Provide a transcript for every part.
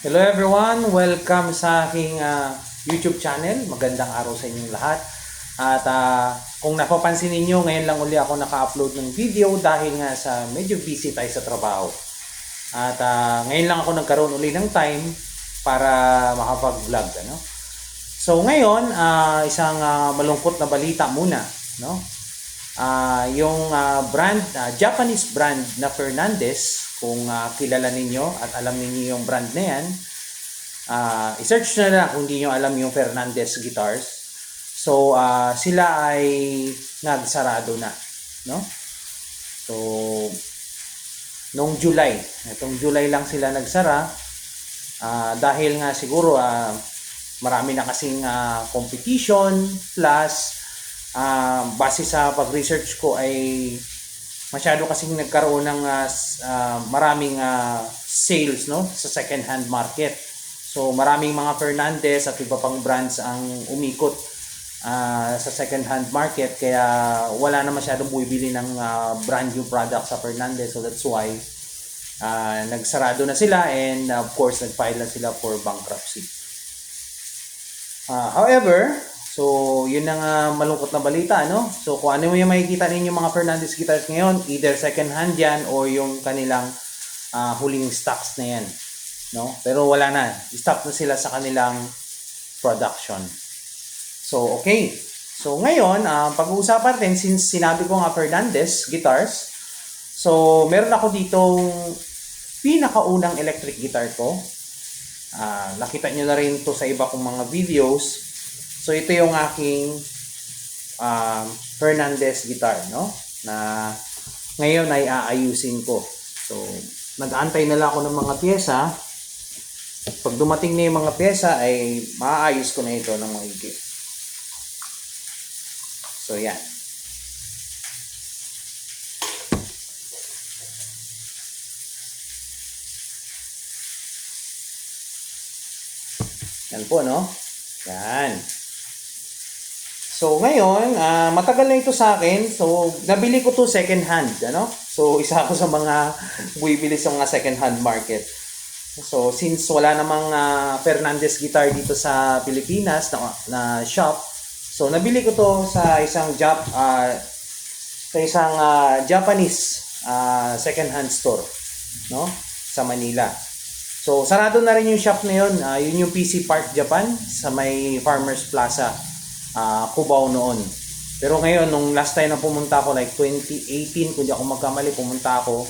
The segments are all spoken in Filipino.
Hello everyone! Welcome sa aking ah, YouTube channel. Magandang araw sa inyong lahat. At ah, kung napapansin ninyo, ngayon lang uli ako naka-upload ng video dahil nga sa medyo busy tayo sa trabaho. At ah, ngayon lang ako nagkaroon uli ng time para makapag-vlog. Ano? So ngayon, ah, isang ah, malungkot na balita muna. No? Ah, yung ah, brand, ah, Japanese brand na Fernandez, kung ah, kilala ninyo at alam ninyo yung brand na yan, ah, i-search na lang kung hindi nyo alam yung Fernandez guitars. So, ah, sila ay nagsarado na. No? So, noong July, itong July lang sila nagsara, ah, dahil nga siguro ah, marami na kasing ah, competition plus ah, base sa pag-research ko ay masyado kasing nagkaroon ng s- ah, maraming ah, sales no sa second hand market. So maraming mga Fernandez at iba pang brands ang umikot ah, sa second hand market kaya wala na masyadong bumibili ng ah, brand new product sa Fernandez so that's why ah, nagsarado na sila and of course nag-file na sila for bankruptcy. Ah, however, so yun ang ah, malungkot na balita, no? So kung ano yung makikita ninyo mga Fernandez guitars ngayon, either second hand yan or yung kanilang ah, huling stocks na yan, no? Pero wala na, stop na sila sa kanilang production. So okay. So ngayon, ah, pag-uusapan natin since sinabi ko nga Fernandez guitars, so meron ako ditong pinakaunang electric guitar ko. Ah, nakita nyo na rin to sa iba kong mga videos. So ito yung aking um, Fernandez guitar, no? Na ngayon ay aayusin ko. So nag-aantay na lang ako ng mga pyesa. Pag dumating na yung mga pyesa ay maayos ko na ito ng maigi. So yan. Yan po, no? Yan. So, ngayon, ah, matagal na ito sa akin. So, nabili ko to second hand, ano? So, isa ako sa mga bumibili sa mga second hand market. So, since wala namang ah, Fernandez guitar dito sa Pilipinas na, na shop, so nabili ko to sa isang Jap ah, sa isang ah, Japanese ah, second hand store, no? Sa Manila. So, sarado na rin yung shop na yun. Ah, yun yung PC Park Japan sa may Farmers Plaza, ah, Cubao noon. Pero ngayon, nung last time na pumunta ako, like 2018, kung di ako magkamali, pumunta ako.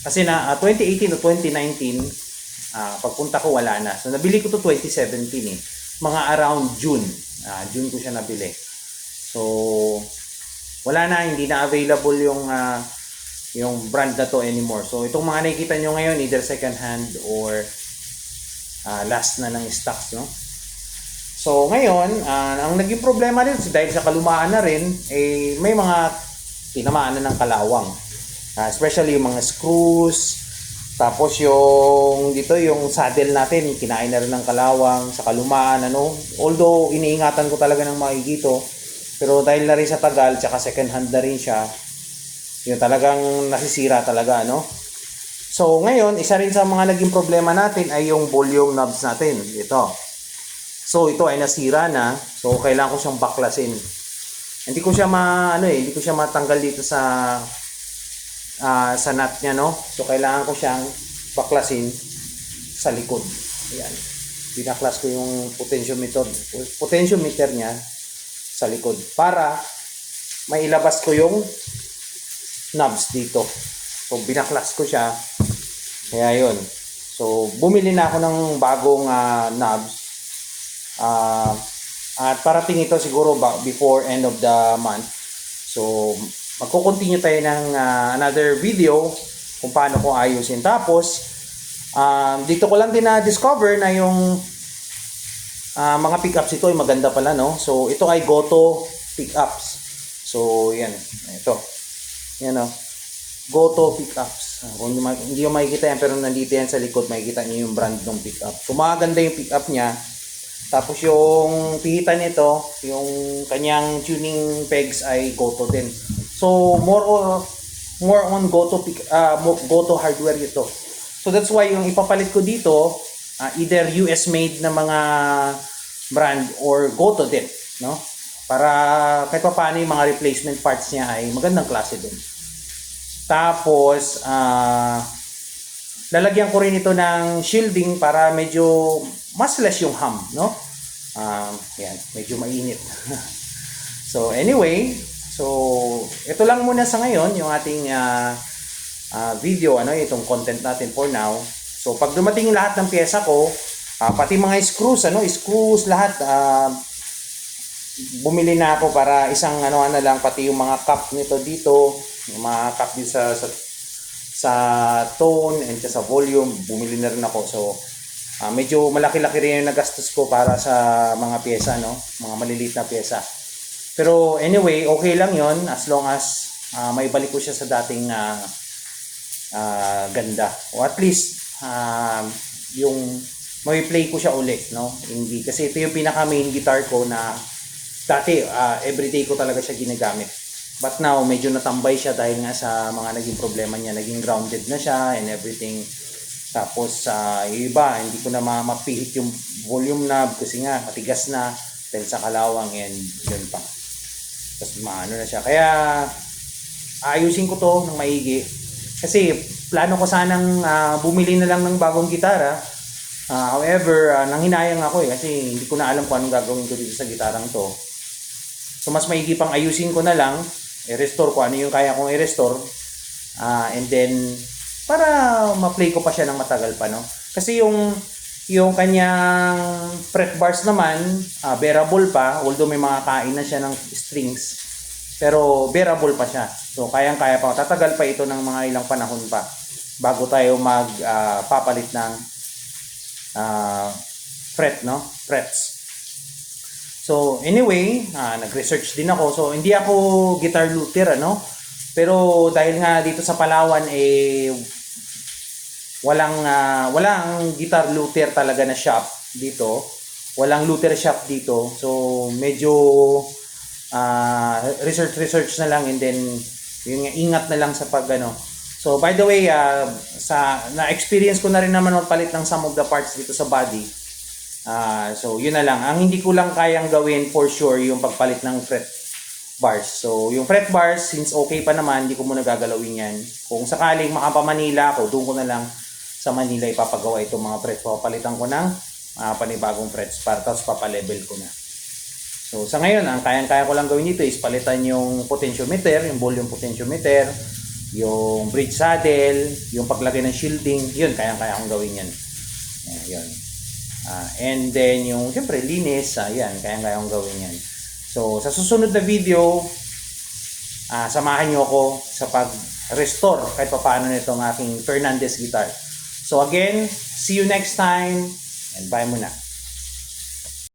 Kasi na ah, 2018 o 2019, ah, pagpunta ko wala na. So, nabili ko to 2017 eh. Mga around June. Ah, June ko siya nabili. So, wala na, hindi na available yung ah, yung brand na to anymore. So, itong mga nakikita nyo ngayon, either second hand or ah, last na ng stocks, no? So, ngayon, ah, ang naging problema rin, dahil sa kalumaan na rin, eh, may mga tinamaan na ng kalawang. Ah, especially yung mga screws, tapos yung dito yung saddle natin, kinain na rin ng kalawang sa kalumaan, ano. Although, iniingatan ko talaga ng maigi to, pero dahil na rin sa tagal, tsaka second hand na rin siya, yun talagang nasisira talaga, no? So, ngayon, isa rin sa mga naging problema natin ay yung volume knobs natin. Ito. So, ito ay nasira na. So, kailangan ko siyang baklasin. Hindi ko siya ma, ano eh, hindi ko siya matanggal dito sa ah, sa nut niya, no? So, kailangan ko siyang baklasin sa likod. Ayan. Binaklas ko yung potentiometer, potentiometer niya sa likod para mailabas ko yung knobs dito. So, binaklas ko siya. Kaya yun. So, bumili na ako ng bagong ah, knobs. Ah, at parating ito siguro ba before end of the month. So, magko-continue tayo ng ah, another video kung paano ko ayusin. Tapos, um, dito ko lang din na-discover na yung ah, mga pickups ito ay maganda pala, no? So, ito ay Goto pickups. So, yan. Ito. Yan, no? Goto pickups. Kung hindi, hindi yung makikita yan, pero nandito yan sa likod, makikita niyo yung brand ng pickup. So, maganda yung pickup niya. Tapos yung pihitan nito, yung kanyang tuning pegs ay Goto din. So more or more on Goto uh, Goto hardware ito. So that's why yung ipapalit ko dito ah, either US made na mga brand or go to them, no? Para kahit pa paano yung mga replacement parts niya ay magandang klase din. Tapos, ah, lalagyan ko rin ito ng shielding para medyo mas less yung hum, no? Um, yan, medyo mainit. so, anyway, so, ito lang muna sa ngayon, yung ating ah, ah, video, ano, itong content natin for now. So, pag dumating lahat ng pyesa ko, ah, pati mga screws, ano, screws lahat, ah, bumili na ako para isang ano na lang pati yung mga cup nito dito yung mga cup din sa sa, sa tone and sa volume bumili na rin ako. So ah, medyo malaki-laki rin yung nagastos ko para sa mga pyesa no? Mga maliliit na pyesa. Pero anyway okay lang yon as long as ah, may balik ko siya sa dating ah, ah, ganda. O at least ah, yung may play ko siya ulit no? Hindi kasi ito yung pinaka main guitar ko na dati ah, everyday ko talaga siya ginagamit but now medyo natambay siya dahil nga sa mga naging problema niya. Naging grounded na siya and everything. Tapos sa yung iba hindi ko na ma- mapihit yung volume knob kasi nga matigas na dahil sa kalawang and yun pa. Tapos maano na siya. Kaya ayusin ko to ng maigi. Kasi plano ko sanang ah, bumili na lang ng bagong gitara. Ah, however, ah, nanghinayang ako eh. Kasi hindi ko na alam kung anong gagawin ko dito sa gitarang to. So mas maigi pang ayusin ko na lang, i-restore ko ano yung kaya kong i-restore. Ah, and then para ma-play ko pa siya ng matagal pa no. Kasi yung yung kanyang fret bars naman, ah, bearable pa, although may mga kain na siya ng strings. Pero bearable pa siya. So kayang-kaya pa. Tatagal pa ito ng mga ilang panahon pa bago tayo mag ah, papalit ng ah, fret, no? Frets. So, anyway, ah, nag-research din ako. So, hindi ako guitar luthier, ano? Pero dahil nga dito sa Palawan, eh, walang, ah, walang guitar luthier talaga na shop dito. Walang luthier shop dito. So, medyo ah, research-research na lang and then yung ingat na lang sa pag ano, So by the way, uh, sa na-experience ko na rin naman magpalit ng some of the parts dito sa body. Ah, so yun na lang. Ang hindi ko lang kayang gawin for sure yung pagpalit ng fret bars. So yung fret bars, since okay pa naman, hindi ko muna gagalawin yan. Kung sakaling makapa Manila ako, doon ko na lang sa Manila ipapagawa itong mga frets. Papalitan ko ng ah, panibagong frets para tapos papalevel ko na. So sa ngayon, ang kayang-kaya ko lang gawin dito is palitan yung potentiometer, yung volume potentiometer, yung bridge saddle, yung paglagay ng shielding, yun, kayang-kaya kong gawin yan. Ayan, yun. Ah, and then, yung, siyempre, linis, ah, yan, kayang-kaya kong gawin yan. So, sa susunod na video, ah, samahan nyo ako sa pag-restore kahit pa paano nitong aking Fernandez guitar. So, again, see you next time, and bye muna.